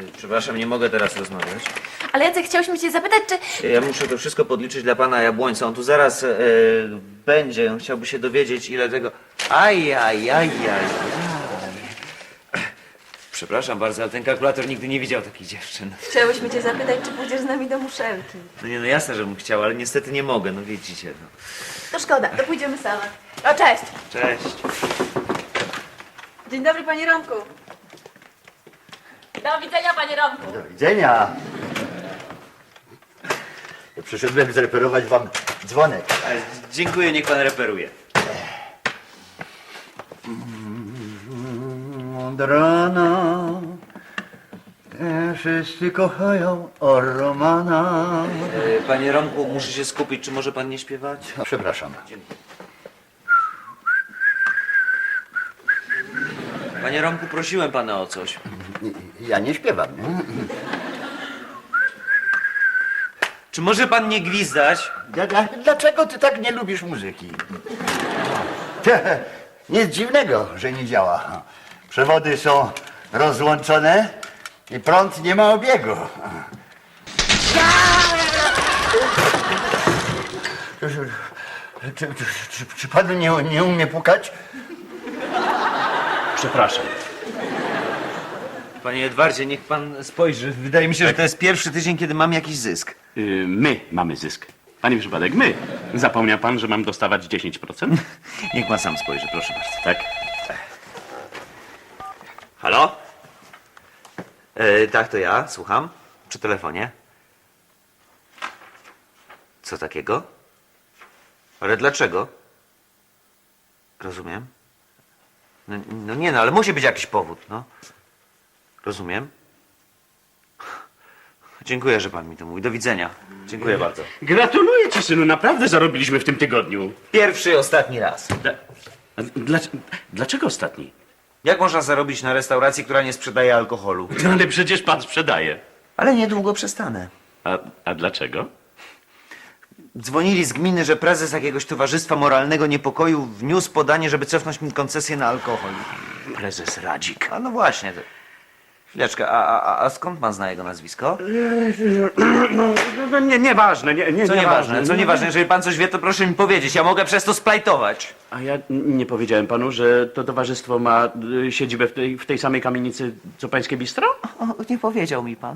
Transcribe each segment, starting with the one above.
Y, Przepraszam, nie mogę teraz rozmawiać. Ale Jacek, chciałyśmy cię zapytać, czy... Ja muszę to wszystko podliczyć dla pana Jabłońca. On tu zaraz e, będzie. On chciałby się dowiedzieć, ile tego... Aj, aj, aj, aj. Przepraszam bardzo, ale ten kalkulator nigdy nie widział takich dziewczyn. Chciałyśmy cię zapytać, czy pójdziesz z nami do muszelki. No nie, no jasne, że bym chciał, ale niestety nie mogę, no widzicie. No. To szkoda, to pójdziemy same. O, cześć! Cześć. Dzień dobry, panie Romku. Do widzenia, panie Romku. Do widzenia. Przyszedłem zreperować wam dzwonek. Dziękuję, niech pan reperuje. Od rana e, wszyscy kochają o Romana. E, Panie Romku, muszę się skupić. Czy może pan nie śpiewać? Przepraszam. Panie Romku, prosiłem pana o coś. Ja nie śpiewam. Czy może pan nie gwizdać? Dla- dla- Dlaczego ty tak nie lubisz muzyki? Nic dziwnego, że nie działa. Przewody są rozłączone i prąd nie ma obiegu. Czy, czy, czy, czy pan nie, nie umie pukać? Przepraszam. Panie Edwardzie, niech pan spojrzy. Wydaje mi się, że to jest pierwszy tydzień, kiedy mam jakiś zysk. Y, my mamy zysk. Panie przypadek, my. Zapomniał pan, że mam dostawać 10%? Niech pan sam spojrzy, proszę bardzo. Tak. Halo? E, tak, to ja, słucham. Przy telefonie. Co takiego? Ale dlaczego? Rozumiem. No, no nie no, ale musi być jakiś powód, no. Rozumiem. Dziękuję, że pan mi to mówi. Do widzenia. Dziękuję bardzo. Gratuluję ci, synu. Naprawdę zarobiliśmy w tym tygodniu. Pierwszy i ostatni raz. Dla, a dla, dlaczego ostatni? Jak można zarobić na restauracji, która nie sprzedaje alkoholu? No, ale przecież pan sprzedaje. Ale niedługo przestanę. A, a dlaczego? Dzwonili z gminy, że prezes jakiegoś towarzystwa moralnego niepokoju wniósł podanie, żeby cofnąć mi koncesję na alkohol. Prezes Radzik. A no właśnie. to- Chwileczkę, a, a, a skąd pan zna jego nazwisko? No, no, nie, nieważne, nie, nie, Co nieważne, co nieważne. Jeżeli pan coś wie, to proszę mi powiedzieć. Ja mogę przez to splajtować. A ja nie powiedziałem panu, że to towarzystwo ma y, siedzibę w tej, w tej samej kamienicy, co pańskie bistro? O, nie powiedział mi pan.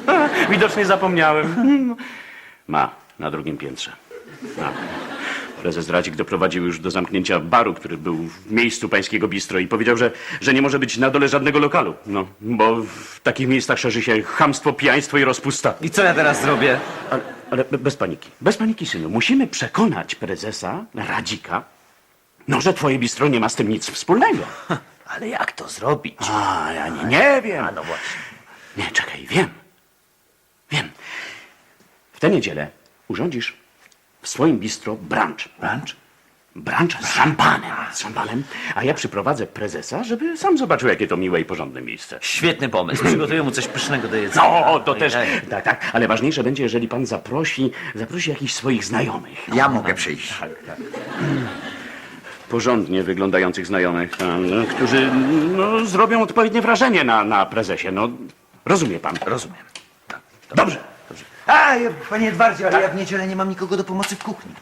Widocznie zapomniałem. Ma, na drugim piętrze. Ma. Prezes Radzik doprowadził już do zamknięcia baru, który był w miejscu pańskiego bistro i powiedział, że, że nie może być na dole żadnego lokalu. No, bo w takich miejscach szerzy się chamstwo, pijaństwo i rozpusta. I co ja teraz zrobię? Ale, ale be- bez paniki. Bez paniki, synu. Musimy przekonać prezesa Radzika, no, że twoje bistro nie ma z tym nic wspólnego. Ale jak to zrobić? A, ja nie, nie wiem. A no właśnie. Nie, czekaj, wiem. Wiem. W tę niedzielę urządzisz w swoim bistro brunch. Brunch? Brunch z szampanem. Z szampanem. A ja przyprowadzę prezesa, żeby sam zobaczył, jakie to miłe i porządne miejsce. Świetny pomysł. Przygotuję mu coś pysznego do jedzenia. No, to też. Tak, tak. Ale ważniejsze będzie, jeżeli pan zaprosi, zaprosi jakichś swoich znajomych. Ja mogę przyjść. Tak, tak. Porządnie wyglądających znajomych, którzy no, zrobią odpowiednie wrażenie na, na prezesie. No, rozumie pan. Rozumiem. Dobrze. A, ja- panie Edwardzie, ale ja w niedzielę nie mam nikogo do pomocy w kuchni.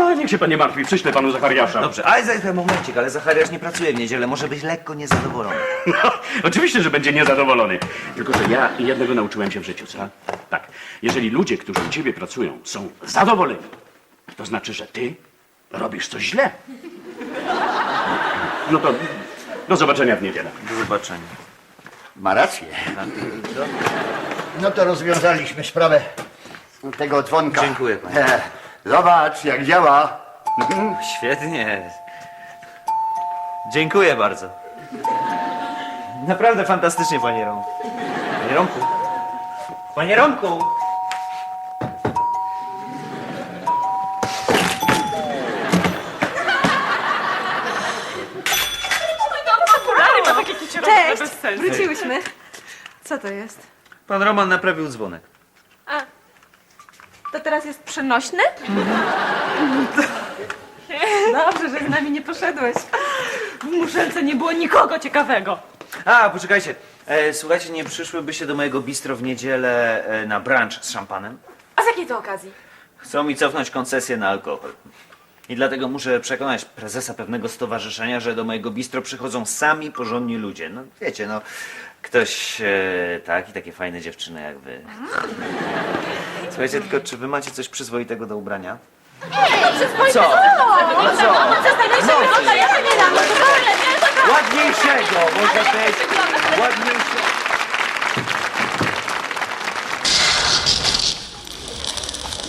A, niech się pan nie martwi, przyślę panu Zachariasza. Dobrze, ale za za momencik, ale Zachariasz nie pracuje w niedzielę, może być lekko niezadowolony. No, oczywiście, że będzie niezadowolony. Tylko, że ja jednego nauczyłem się w życiu, co? Tak. Jeżeli ludzie, którzy u ciebie pracują, są zadowoleni, to znaczy, że ty robisz coś źle. No to do zobaczenia w niedzielę. Do zobaczenia. Ma rację. No to rozwiązaliśmy sprawę tego dzwonka. Dziękuję, panie. E, Zobacz, jak działa. Świetnie. Dziękuję bardzo. Naprawdę fantastycznie, panie Romku. Panie Romku. Panie Romku! Cześć! Wróciłyśmy. Co to jest? Pan Roman naprawił dzwonek. A, to teraz jest przenośny? Dobrze, że z nami nie poszedłeś. W muszelce nie było nikogo ciekawego. A, poczekajcie. E, słuchajcie, nie przyszłybyście do mojego bistro w niedzielę e, na brunch z szampanem? A z jakiej to okazji? Chcą mi cofnąć koncesję na alkohol. I dlatego muszę przekonać prezesa pewnego stowarzyszenia, że do mojego bistro przychodzą sami porządni ludzie. No wiecie, no ktoś e, tak i takie fajne dziewczyny jak wy. Słuchajcie, tylko czy wy macie coś przyzwoitego do ubrania? Co? No co? No ja nie dam, no to wolę, nie? To Ładniejszego, może być. Ładniejszego.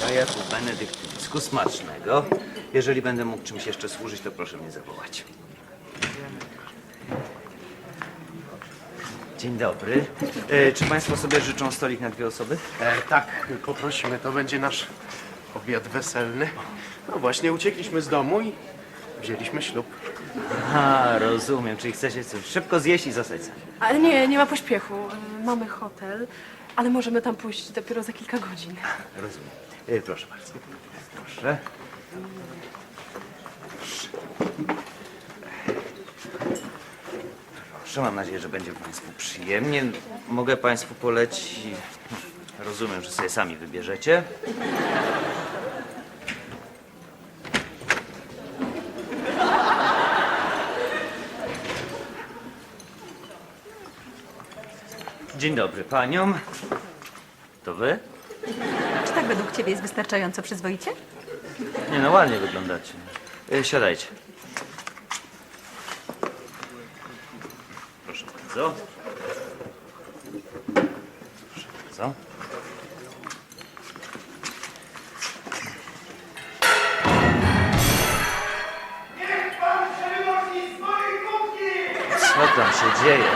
Jaja po benedyktyńsku smacznego. Jeżeli będę mógł czymś jeszcze służyć, to proszę mnie zawołać. Dzień dobry. E, czy Państwo sobie życzą stolik na dwie osoby? E, tak, poprosimy, to będzie nasz obiad weselny. No właśnie, uciekliśmy z domu i wzięliśmy ślub. A, rozumiem. Czyli chcecie coś szybko zjeść i sami. Ale nie, nie ma pośpiechu. Y, Mamy hotel, ale możemy tam pójść dopiero za kilka godzin. Rozumiem. E, proszę bardzo. Proszę. Mam nadzieję, że będzie Państwu przyjemnie. Mogę Państwu polecić... Rozumiem, że sobie sami wybierzecie. Dzień dobry paniom. To wy? Czy tak według ciebie jest wystarczająco przyzwoicie? Nie no, ładnie wyglądacie. E, siadajcie. Proszę bardzo. Proszę bardzo. Co tam się dzieje?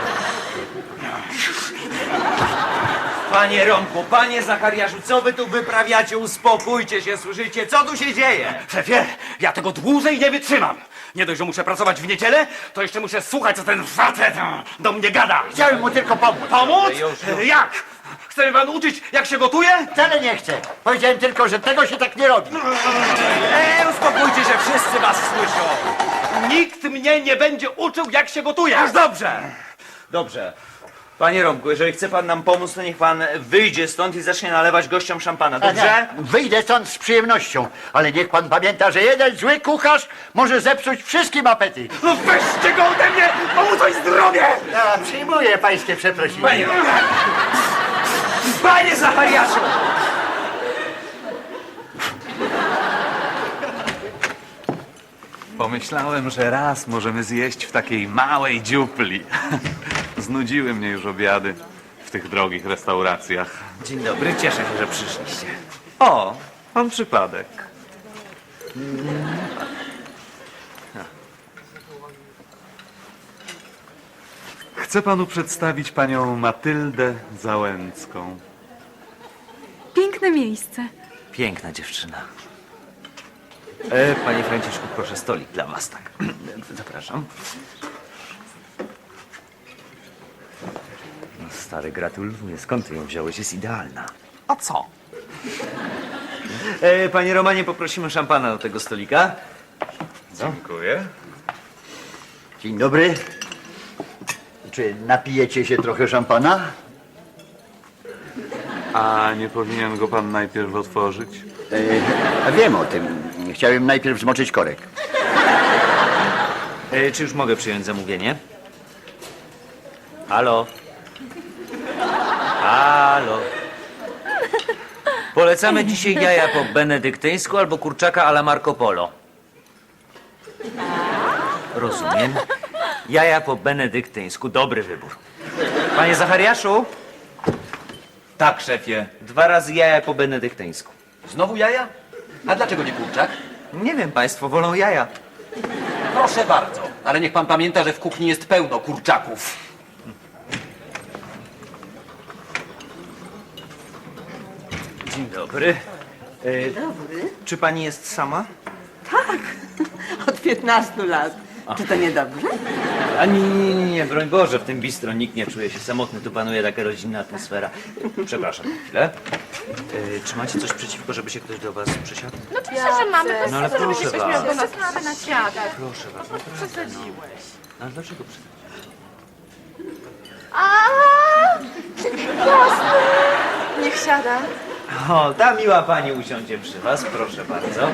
Panie Romku, panie Zachariaszu, co wy tu wyprawiacie? Uspokójcie się, słyszycie? Co tu się dzieje? Szefie, ja tego dłużej nie wytrzymam. Nie dość, że muszę pracować w niedzielę, to jeszcze muszę słuchać, co ten facet do mnie gada. Chciałem mu tylko pomóc. Pomóc? Jak? Chce mnie pan uczyć, jak się gotuje? Wcale nie chcę. Powiedziałem tylko, że tego się tak nie robi. Eee, uspokójcie się, wszyscy was słyszą. Nikt mnie nie będzie uczył, jak się gotuje. Już dobrze. Dobrze. Panie Romku, jeżeli chce pan nam pomóc, to niech pan wyjdzie stąd i zacznie nalewać gościom szampana, dobrze? Wyjdę stąd z przyjemnością, ale niech pan pamięta, że jeden zły kucharz może zepsuć wszystkim apetyt. No weźcie go ode mnie, bo mu coś zrobię. Ja przyjmuję pańskie przeprosiny. Panie, panie Zachariaszu! Pomyślałem, że raz możemy zjeść w takiej małej dziupli. Znudziły mnie już obiady w tych drogich restauracjach. Dzień dobry, cieszę się, że przyszliście. O, mam przypadek. Chcę panu przedstawić panią Matyldę Załęcką. Piękne miejsce. Piękna dziewczyna. E, panie Franciszku, proszę stolik dla was, tak. Zapraszam. Stary, gratuluję. Skąd ty ją wziąłeś? Jest idealna. A co? E, panie Romanie, poprosimy szampana do tego stolika. Dziękuję. Dzień dobry. Czy napijecie się trochę szampana? A nie powinien go pan najpierw otworzyć? E, wiem o tym. Chciałem najpierw zmoczyć korek. E, czy już mogę przyjąć zamówienie? Halo? Halo? Polecamy dzisiaj jaja po benedyktyńsku albo kurczaka ala Marco Polo. Rozumiem. Jaja po benedyktyńsku. Dobry wybór. Panie Zachariaszu? Tak, szefie. Dwa razy jaja po benedyktyńsku. Znowu jaja? A dlaczego nie kurczak? Nie wiem, państwo wolą jaja. Proszę bardzo, ale niech pan pamięta, że w kuchni jest pełno kurczaków. Dzień dobry. Dobry. Czy pani jest sama? Od 15 lat. Czy to niedobrze? A nie, nie, nie, nie, broń Boże, w tym bistro nikt nie czuje się samotny, tu panuje taka rodzinna atmosfera. Przepraszam na chwilę. E, czy macie coś przeciwko, żeby się ktoś do was przysiadł? No oczywiście, że mamy. No ale proszę was. Wszyscy mamy na światach. Proszę was, naprawdę. No. Ale dlaczego przesadziłeś? Niech siada. O, ta miła pani usiądzie przy was, proszę bardzo.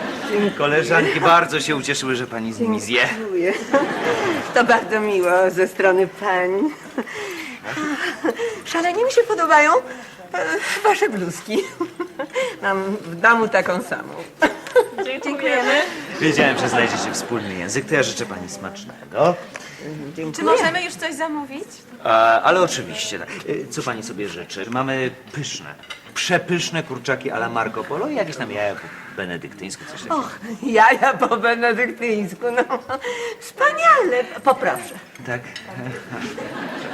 Koleżanki bardzo się ucieszyły, że pani z nimi zje. Dziękuję. To bardzo miło ze strony pań. Szalenie mi się podobają e, wasze bluzki. Mam w domu taką samą. Dziękujemy. Wiedziałem, że znajdziecie wspólny język, to ja życzę pani smacznego. Czy Dziękuję. możemy już coś zamówić? A, ale oczywiście, tak. Co pani sobie życzy? Mamy pyszne, przepyszne kurczaki ala Marco Polo i jakieś tam jaja po benedyktyńsku, coś takiego. Och, jaja po benedyktyńsku, no. Wspaniale, poproszę. Tak?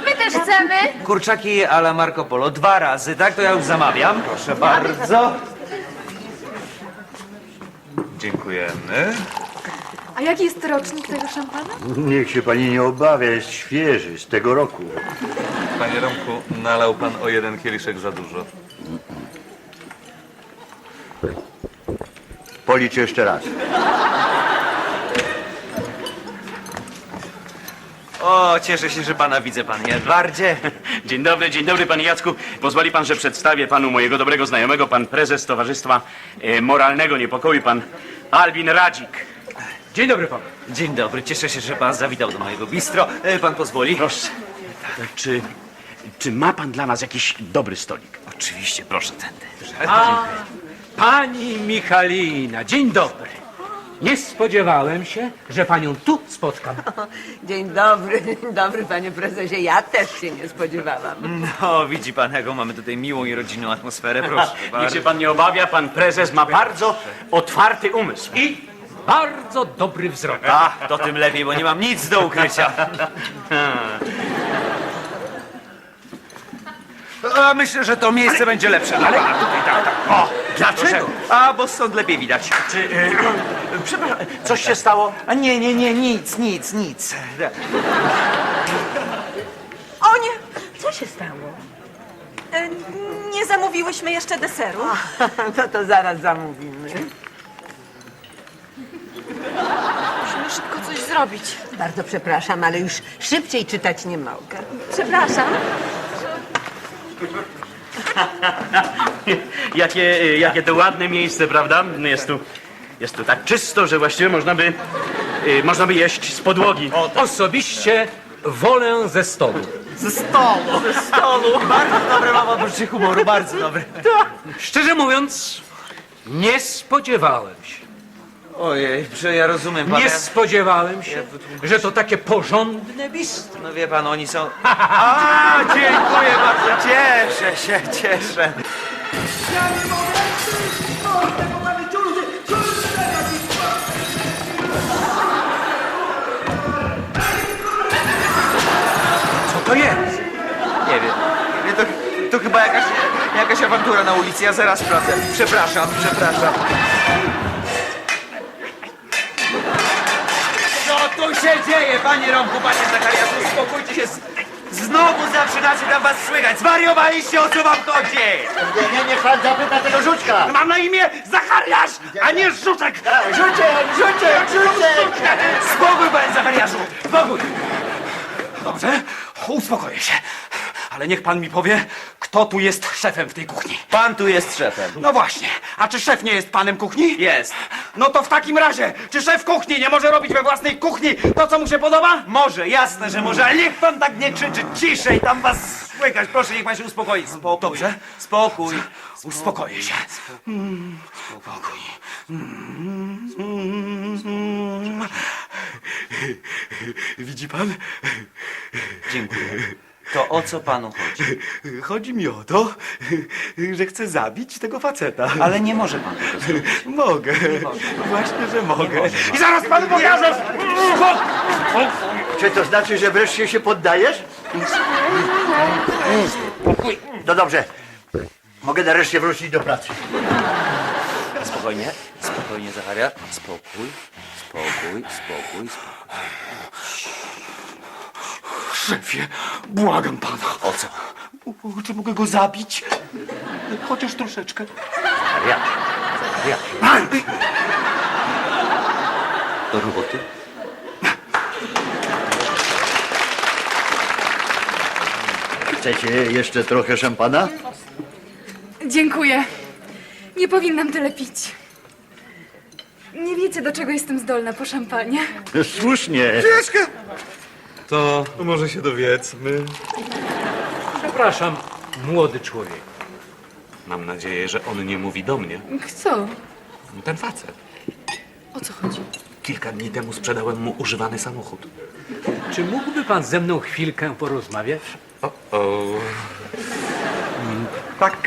My też chcemy. Kurczaki ala Marco Polo dwa razy, tak? To ja już zamawiam. Proszę bardzo. Dziękujemy. A jaki jest rocznik tego szampana? Niech się pani nie obawia, jest świeży, z tego roku. Panie Romku, nalał pan o jeden kieliszek za dużo. Policz jeszcze raz. O, cieszę się, że pana widzę, panie Edwardzie. Dzień dobry, dzień dobry panie Jacku. Pozwoli pan, że przedstawię panu mojego dobrego znajomego, pan prezes Towarzystwa e, Moralnego Niepokoju, pan Albin Radzik. Dzień dobry panu. Dzień dobry, cieszę się, że pan zawitał do mojego bistro. E, Pan pozwoli? Proszę. Czy, czy ma pan dla nas jakiś dobry stolik? Oczywiście, proszę tędy. A, pani Michalina, dzień dobry. Nie spodziewałem się, że panią tu spotkam. Dzień dobry, dzień dobry panie prezesie. Ja też się nie spodziewałam. No, widzi pan, jaką mamy tutaj miłą i rodzinną atmosferę, proszę Niech bardzo. się pan nie obawia, pan prezes ma bardzo otwarty umysł. I bardzo dobry wzrok. A, to tym lepiej, bo nie mam nic do ukrycia. A, myślę, że to miejsce będzie lepsze dla pana. Tutaj, tak, tak. O, Dlaczego? A, bo stąd lepiej widać. Czy, e, przepraszam, coś się stało? A nie, nie, nie, nic, nic, nic. O nie, Co się stało? e, nie zamówiłyśmy jeszcze deseru. To to zaraz zamówimy. Musimy szybko coś zrobić. Bardzo przepraszam, ale już szybciej czytać nie mogę. Przepraszam. Jakie, jakie to ładne miejsce, prawda? Jest tu, jest tu tak czysto, że właściwie można by, e, można by jeść z podłogi. Osobiście wolę ze stołu. Ze stolu. Ze stolu. Bardzo dobre mam poczucie humoru, bardzo dobre. Szczerze mówiąc, nie spodziewałem się. Ojej, że ja rozumiem pana. Nie spodziewałem się, że to takie porządne bistro. No wie pan, oni są... A, dziękuję bardzo. Cieszę się, cieszę. Co to jest? Nie wiem. Nie, To, to chyba jakaś, jakaś awantura na ulicy, ja zaraz sprawdzę. Przepraszam, przepraszam. Co tu się dzieje, panie Romku, panie Zachariaszu? Uspokójcie się. Z- Znowu zaczynacie tam was słychać. Zwariowaliście, o co wam chodzi? Nie, nie, niech pan zapyta tego żuczka. Mam na imię Zachariasz, a nie Żuczek! Żuczek, żuczek, żuczek. Spokój, panie Zachariaszu, spokój. Dobrze, uspokoję się. Ale niech pan mi powie, kto tu jest szefem w tej kuchni. Pan tu jest szefem. No właśnie, a czy szef nie jest panem kuchni? Jest. No to w takim razie, czy szef kuchni nie może robić we własnej kuchni to, co mu się podoba? Może, jasne, że może, ale niech pan tak nie krzyczy. Ciszej, tam was słychać. Proszę, niech pan się uspokoi. Spokój. Dobrze. Spokój. Uspokoję się. Mm, Spokój. Mm. Widzi pan? Dziękuję. To o co panu chodzi? Chodzi mi o to, że chcę zabić tego faceta. Ale nie może pan tego zrobić. Mogę. Właśnie, że mogę. może. I zaraz panu pokażę! Czy to znaczy, że wreszcie się poddajesz? No dobrze. Mogę nareszcie wrócić do pracy. Spokojnie, spokojnie, Zacharia. Spokój, spokój, spokój, spokój. Szefie, błagam pana. O co? O, Czy mogę go zabić? Chociaż troszeczkę. Zacharia. Zacharia. Do roboty. Chcecie jeszcze trochę szampana? Dziękuję. Nie powinnam tyle pić. Nie wiecie, do czego jestem zdolna po szampanie. Słusznie. To może się dowiedzmy. Przepraszam, młody człowiek. Mam nadzieję, że on nie mówi do mnie. Co? Ten facet. O co chodzi? Kilka dni temu sprzedałem mu używany samochód. Czy mógłby pan ze mną chwilkę porozmawiać? O, o. Mm, Tak,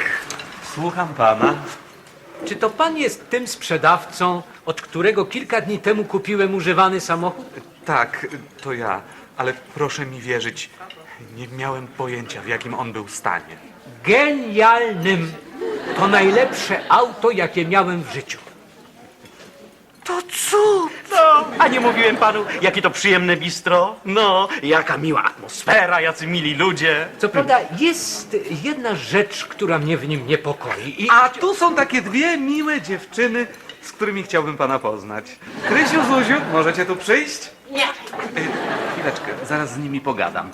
słucham pana. Czy to pan jest tym sprzedawcą, od którego kilka dni temu kupiłem używany samochód? Tak, to ja, ale proszę mi wierzyć, nie miałem pojęcia, w jakim on był stanie. Genialnym! To najlepsze auto, jakie miałem w życiu. To cud! No, a nie mówiłem panu, jakie to przyjemne bistro? No, jaka miła atmosfera, jacy mili ludzie. Co prawda jest jedna rzecz, która mnie w nim niepokoi. I A tu są takie dwie miłe dziewczyny, z którymi chciałbym pana poznać. Krysiu, Zuziu, możecie tu przyjść? Nie. Chwileczkę, zaraz z nimi pogadam.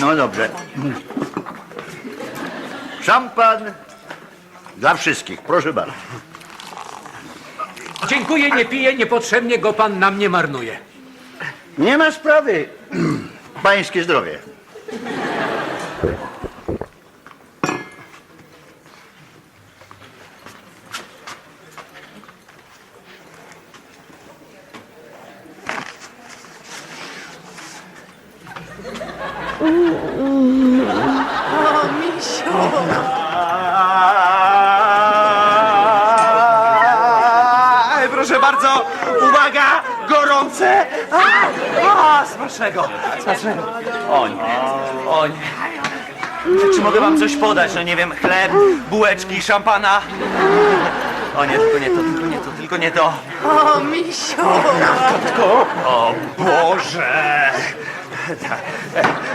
No dobrze. Szampan dla wszystkich, proszę bardzo. dziękuję, nie piję, niepotrzebnie go pan na mnie marnuje. Nie ma sprawy. Pańskie zdrowie. Proszę bardzo, uwaga, gorące! A, a, smacznego, smacznego. Oń, oń. Czy mogę wam coś podać? No nie wiem, chleb, bułeczki, szampana? O nie, tylko nie to, tylko nie to, tylko nie to. O, misiu! O Boże!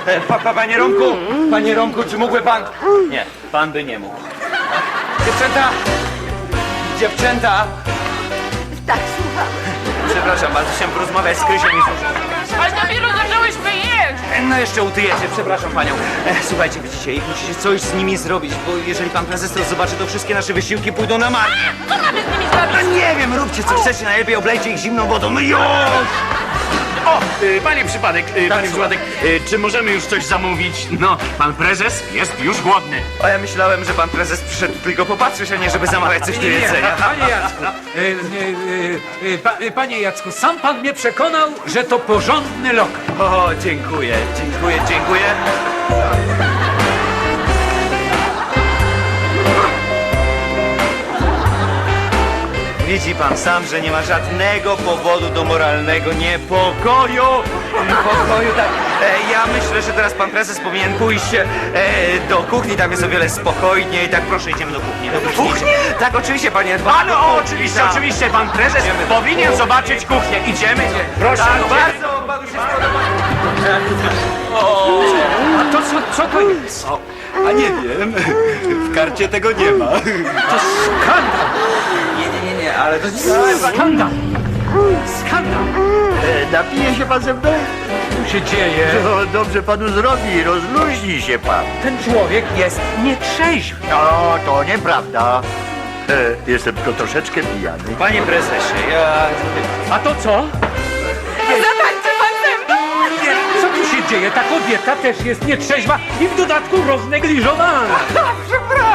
E, Pa, pa, panie Romku, panie Romku, czy mógłby pan... Nie, pan by nie mógł. Dziewczęta! Dziewczęta! Przepraszam bardzo, chciałem porozmawiać z Krysiem i z... Ale dopiero zaczęłyśmy jeść! No jeszcze utyjecie, przepraszam panią. E, słuchajcie, widzicie, ich musicie coś z nimi zrobić, bo jeżeli pan prezes to zobaczy, to wszystkie nasze wysiłki pójdą na marne. Co mamy z nimi zrobić? No nie wiem, róbcie co chcecie, najlepiej oblejcie ich zimną wodą. No już! O, y, panie przypadek, y, panie przypadek, y, czy możemy już coś zamówić? No, pan prezes jest już głodny. A ja myślałem, że pan prezes przyszedł tylko popatrzeć, a nie żeby zamawiać coś do jedzenia. pa- panie Jacku, e, e, e, pa, e, panie Jacku, sam pan mnie przekonał, że to porządny lokal. O, dziękuję, dziękuję, dziękuję. Widzi pan sam, że nie ma żadnego powodu do moralnego niepokoju. Pokoju, tak. E, ja myślę, że teraz pan prezes powinien pójść e, do kuchni, tam jest o wiele spokojniej. Tak, proszę, idziemy do kuchni. Do kuchni? Tak, oczywiście, panie. Ale o, oczywiście, oczywiście, pan prezes powinien zobaczyć kuchnię. Idziemy? Proszę, Tak, idziemy. bardzo panu się spodoba. A to co, co to jest? A nie wiem, w karcie tego nie ma. To skandal! Nie, nie, nie, nie, ale to nie... Skandal! Skandal! E, napije się pan ze mną? Tu się dzieje. No, dobrze panu zrobi, rozluźni się pan. Ten człowiek jest nietrzeźwy. No, to nieprawda. E, jestem tylko troszeczkę pijany. Panie prezesie, ja... A to co? Zatańczy pan ze mną! Co tu się dzieje? Ta kobieta też jest nietrzeźwa i w dodatku roznegliżowana.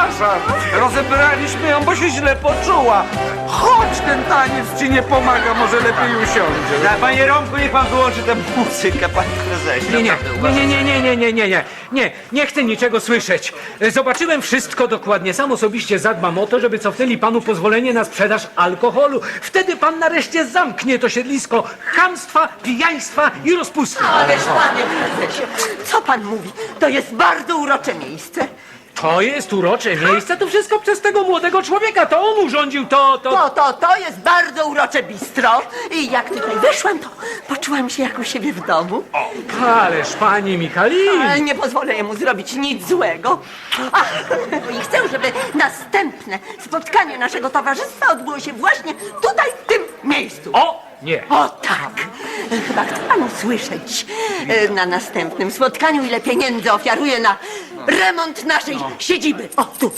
Przepraszam, rozebraliśmy ją, bo się źle poczuła. Chodź, ten taniec ci nie pomaga, może lepiej usiądzie. Na, panie Romku, niech pan wyłączy tę muzykę, panie prezesie. Nie, nie, Naprawdę uważam. nie, nie, nie, nie, nie, nie, nie, nie, nie chcę niczego słyszeć. Zobaczyłem wszystko dokładnie. Sam osobiście zadbam o to, żeby cofnęli panu pozwolenie na sprzedaż alkoholu. Wtedy pan nareszcie zamknie to siedlisko chamstwa, pijaństwa i rozpusty. Ależ panie prezesie, co pan mówi? To jest bardzo urocze miejsce. To jest urocze miejsce, to wszystko przez tego młodego człowieka. To on urządził to, to... To, to, to jest bardzo urocze bistro. I jak tutaj weszłam, to poczułam się jak u siebie w domu. Ależ pani Michalin. Ale nie pozwolę jemu zrobić nic złego. Ach, I chcę, żeby następne spotkanie naszego towarzystwa odbyło się właśnie tutaj, w tym miejscu. O, Nie. O tak! Chyba chce pan usłyszeć. E, Na następnym spotkaniu, ile pieniędzy ofiaruję na remont naszej siedziby. O, tu.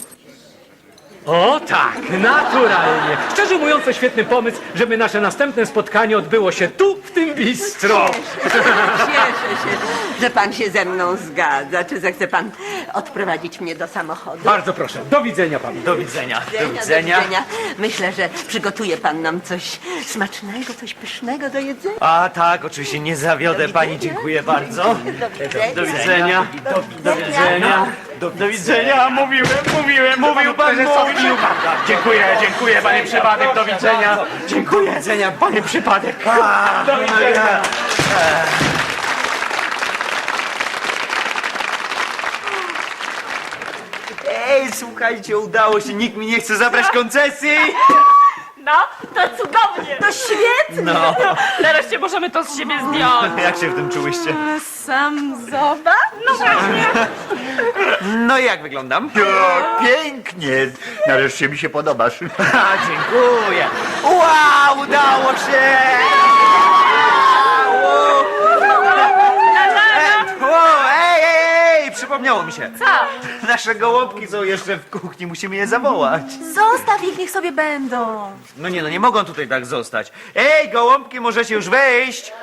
O tak, naturalnie. Szczerze mówiąc, to świetny pomysł, żeby nasze następne spotkanie odbyło się tu, w tym bistro. Cieszę się, że pan się ze mną zgadza. Czy zechce pan odprowadzić mnie do samochodu? Bardzo proszę. Do widzenia panu. Do widzenia. Do widzenia. Myślę, że przygotuje pan nam coś smacznego, coś pysznego do jedzenia. A tak, oczywiście nie zawiodę pani, dziękuję bardzo. Do widzenia. Do widzenia. Do widzenia, mówiłem, mówiłem, mówił pan, mówił. Dziękuję, dziękuję, panie przypadek, do widzenia. Dziękuję, do widzenia, panie przypadek. Do widzenia. Ej, słuchajcie, udało się, nikt mi nie chce zabrać koncesji! No, to cudownie! To świetnie! No, Nareszcie możemy to z siebie zdjąć. jak się w tym czułyście? Sam zobacz. No właśnie. No i jak wyglądam? O, pięknie. Nareszcie mi się podobasz. A, dziękuję. Wow, udało się! Wow. Wow, ej, ej, ej, przypomniało mi się. Co? Nasze gołąbki są jeszcze w kuchni, musimy je zawołać. Zostaw ich, niech sobie będą. No nie, no nie mogą tutaj tak zostać. Ej, gołąbki, możecie już wejść.